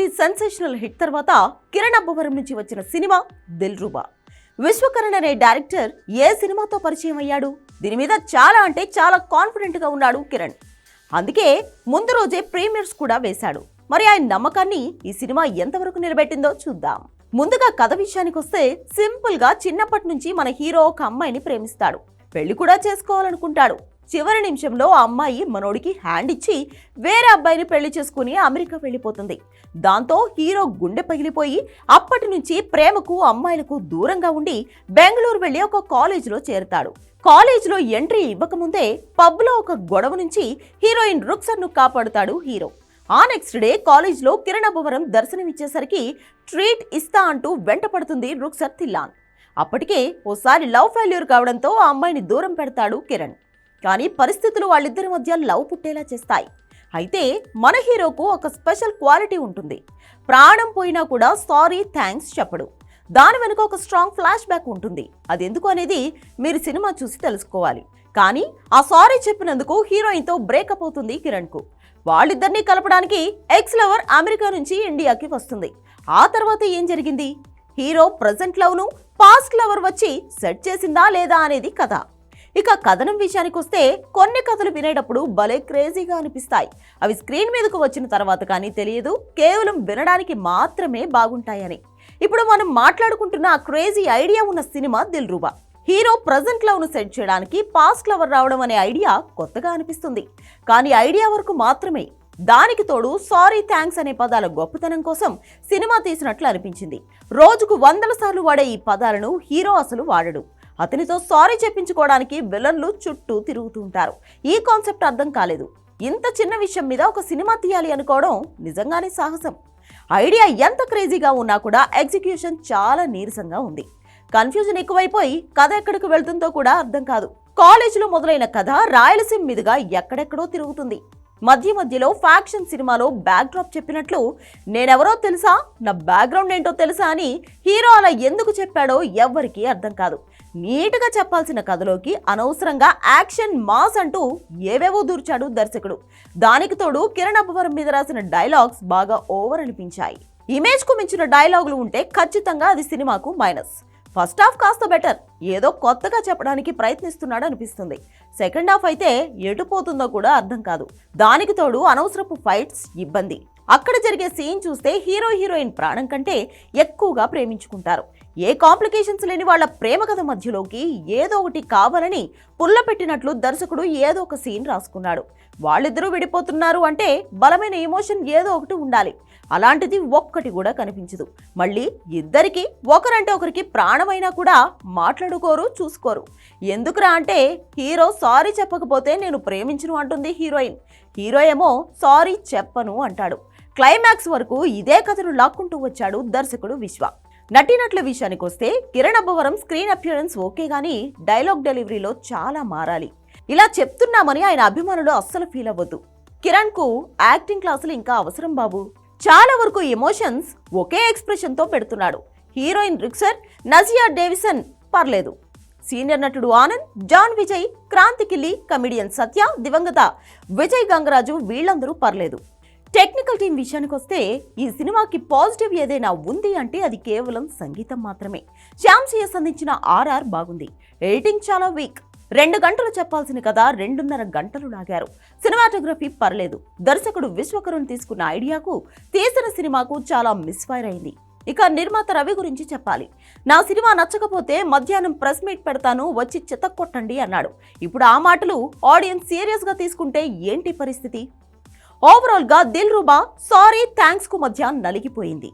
లాంటి sensational hit తర్వాత కిరణ్ అబ్బవరం నుంచి వచ్చిన సినిమా దిల్ రూబా విశ్వకరణ్ అనే డైరెక్టర్ ఏ సినిమాతో పరిచయం అయ్యాడు? దీని మీద చాలా అంటే చాలా కాన్ఫిడెంట్గా ఉన్నాడు కిరణ్. అందుకే ముందు రోజే ప్రీమియర్స్ కూడా వేశాడు. మరి ఆయన నమ్మకాన్ని ఈ సినిమా ఎంతవరకు నిలబెట్టిందో చూద్దాం. ముందుగా కథ విషయానికి వస్తే సింపుల్గా చిన్నప్పటి నుంచి మన హీరో ఒక అమ్మాయిని ప్రేమిస్తాడు. పెళ్ళి కూడా చేసుకోవాలనుకుంటాడు. చివరి నిమిషంలో ఆ అమ్మాయి మనోడికి హ్యాండ్ ఇచ్చి వేరే అబ్బాయిని పెళ్ళి చేసుకుని అమెరికా వెళ్ళిపోతుంది. దాంతో హీరో గుండె పగిలిపోయి అప్పటి నుంచి ప్రేమకు అమ్మాయిలకు దూరంగా ఉండి బెంగళూరు వెళ్ళి ఒక కాలేజీలో చేరుతాడు. కాలేజీలో ఎంట్రీ ఇవ్వకముందే పబ్లో ఒక గొడవ నుంచి హీరోయిన్ రుక్సర్ను కాపాడుతాడు హీరో. ఆ నెక్స్ట్ డే కాలేజ్లో కిరణభవరం దర్శనమిచ్చేసరికి ట్రీట్ ఇస్తా అంటూ వెంట పడుతుంది రుక్సర్ తిల్లాన్ అప్పటికే ఓసారి లవ్ ఫెయిల్యూర్ కావడంతో ఆ అమ్మాయిని దూరం పెడతాడు కిరణ్. కానీ పరిస్థితులు వాళ్ళిద్దరి మధ్య లవ్ పుట్టేలా చేస్తాయి. అయితే మన హీరోకు ఒక స్పెషల్ క్వాలిటీ ఉంటుంది. ప్రాణం పోయినా కూడా సారీ థ్యాంక్స్ చెప్పడు. దాని వెనుక ఒక స్ట్రాంగ్ ఫ్లాష్ బ్యాక్ ఉంటుంది. అది ఎందుకు అనేది మీరు సినిమా చూసి తెలుసుకోవాలి. కానీ ఆ సారీ చెప్పినందుకు హీరోయిన్తో బ్రేకప్ అవుతుంది కిరణ్కు. వాళ్ళిద్దరినీ కలపడానికి ఎక్స్ లవర్ అమెరికా నుంచి ఇండియాకి వస్తుంది. ఆ తర్వాత ఏం జరిగింది? హీరో ప్రజెంట్ లవ్ను పాస్ట్ లవర్ వచ్చి సెట్ చేసిందా లేదా అనేది కథ. ఇక కథనం విషయానికి వస్తే కొన్ని కథలు వినేటప్పుడు భలే క్రేజీగా అనిపిస్తాయి. అవి స్క్రీన్ మీదకు వచ్చిన తర్వాత కానీ తెలియదు కేవలం వినడానికి మాత్రమే బాగుంటాయని. ఇప్పుడు మనం మాట్లాడుకుంటున్న ఆ క్రేజీ ఐడియా ఉన్న cinema Dil Ruba hero present లవ్ను set చేయడానికి పాస్ట్ లవర్ రావడం అనే ఐడియా కొత్తగా అనిపిస్తుంది. కానీ ఐడియా వరకు మాత్రమే. దానికి తోడు సారీ థ్యాంక్స్ అనే పదాల గొప్పతనం కోసం సినిమా తీసినట్లు అనిపించింది. రోజుకు వందల సార్లు వాడే ఈ పదాలను హీరో అసలు వాడడు. అతనితో సారీ చెప్పించుకోవడానికి విలన్లు చుట్టూ తిరుగుతూ ఉంటారు. ఈ కాన్సెప్ట్ అర్థం కాలేదు. ఇంత చిన్న విషయం మీద ఒక సినిమా తీయాలి అనుకోవడం నిజంగానే సాహసం. ఐడియా ఎంత క్రేజీగా ఉన్నా కూడా ఎగ్జిక్యూషన్ చాలా నీరసంగా ఉంది. కన్ఫ్యూజన్ ఎక్కువైపోయి కథ ఎక్కడికి వెళ్తుందో కూడా అర్థం కాదు. కాలేజీలో మొదలైన కథ రాయలసీమ మీదుగా ఎక్కడెక్కడో తిరుగుతుంది. మధ్య మధ్యలో ఫ్యాక్షన్ సినిమాలో బ్యాక్ డ్రాప్ చెప్పినట్లు నేనెవరో తెలుసా? నా బ్యాక్గ్రౌండ్ ఏంటో తెలుసా? అని హీరో అలా ఎందుకు చెప్పాడో ఎవ్వరికీ అర్థం కాదు. నీట్గా చెప్పాల్సిన కథలోకి అనవసరంగా యాక్షన్ మాస్ అంటూ ఏవేవో దూర్చాడు దర్శకుడు. దానికి తోడు కిరణ్ అబ్బవరం మీద రాసిన డైలాగ్స్ బాగా ఓవర్ అనిపించాయి. ఇమేజ్కు మించిన డైలాగులు ఉంటే ఖచ్చితంగా అది సినిమాకు మైనస్. ఫస్ట్ హాఫ్ కాస్త బెటర్. ఏదో కొత్తగా చెప్పడానికి ప్రయత్నిస్తున్నాడు అనిపిస్తుంది. సెకండ్ హాఫ్ అయితే ఎటు పోతుందో కూడా అర్థం కాదు. దానికి తోడు అనవసరపు ఫైట్స్ ఇబ్బంది. అక్కడ జరిగే సీన్ చూస్తే హీరో హీరోయిన్ ప్రాణం కంటే ఎక్కువగా ప్రేమించుకుంటారు. ఏ కాంప్లికేషన్స్ లేని వాళ్ళ ప్రేమ కథ మధ్యలోకి ఏదో ఒకటి కావాలని పుల్ల పెట్టినట్లు దర్శకుడు ఏదో ఒక సీన్ రాసుకున్నాడు. వాళ్ళిద్దరూ విడిపోతున్నారు అంటే బలమైన ఎమోషన్ ఏదో ఒకటి ఉండాలి. అలాంటిది ఒక్కటి కూడా కనిపించదు. మళ్ళీ ఇద్దరికి ఒకరంటే ఒకరికి ప్రాణమైనా కూడా మాట్లాడుకోరు చూసుకోరు. ఎందుకురా అంటే హీరో సారీ చెప్పకపోతే నేను ప్రేమించను అంటుంది హీరోయిన్. హీరో ఏమో సారీ చెప్పను అంటాడు. క్లైమాక్స్ వరకు ఇదే కథను లాక్కుంటూ వచ్చాడు దర్శకుడు విశ్వ. నటీనటుల విషయానికి వస్తే Kiran Abbavaram screen appearance okay గానీ డైలాగ్ డెలివరీలో చాలా మారాలి. ఇలా చెప్తున్నామని ఆయన అభిమానులు అస్సలు ఫీల్ అవ్వద్దు. కిరణ్కు యాక్టింగ్ క్లాసులు ఇంకా అవసరం బాబు. చాలా వరకు ఎమోషన్స్ ఒకే ఎక్స్ప్రెషన్తో పెడుతున్నాడు. హీరోయిన్ రిక్సర్ నజియా డేవిసన్ పర్లేదు. సీనియర్ నటుడు ఆనంద్ జాన్ విజయ్ క్రాంతికిల్లి కమిడియన్ సత్య దివంగత విజయ్ గంగరాజు వీళ్ళందరూ పర్లేదు. టెక్నికల్ టీం విషయానికి వస్తే ఈ సినిమాకి పాజిటివ్ ఏదైనా ఉంది అంటే అది కేవలం సంగీతం మాత్రమే. శ్యామ్ సిఎస్ అందించిన ఆర్ఆర్ బాగుంది. ఎడిటింగ్ చాలా వీక్. రెండు గంటలు చెప్పాల్సిన కథ రెండున్నర గంటలు లాగారు. సినిమాటోగ్రఫీ పర్లేదు. దర్శకుడు విశ్వకరుణ్ తీసుకున్న ఐడియాకు తీసిన సినిమాకు చాలా మిస్ఫైర్ అయింది. ఇక నిర్మాత రవి గురించి చెప్పాలి. నా సినిమా నచ్చకపోతే మధ్యాహ్నం ప్రెస్ మీట్ పెడతాను వచ్చి చితక్కొట్టండి అన్నాడు. ఇప్పుడు ఆ మాటలు ఆడియన్స్ సీరియస్గా తీసుకుంటే ఏంటి పరిస్థితి? ఓవరాల్గా దిల్ రూబా సారీ థ్యాంక్స్కు మధ్య నలిగిపోయింది.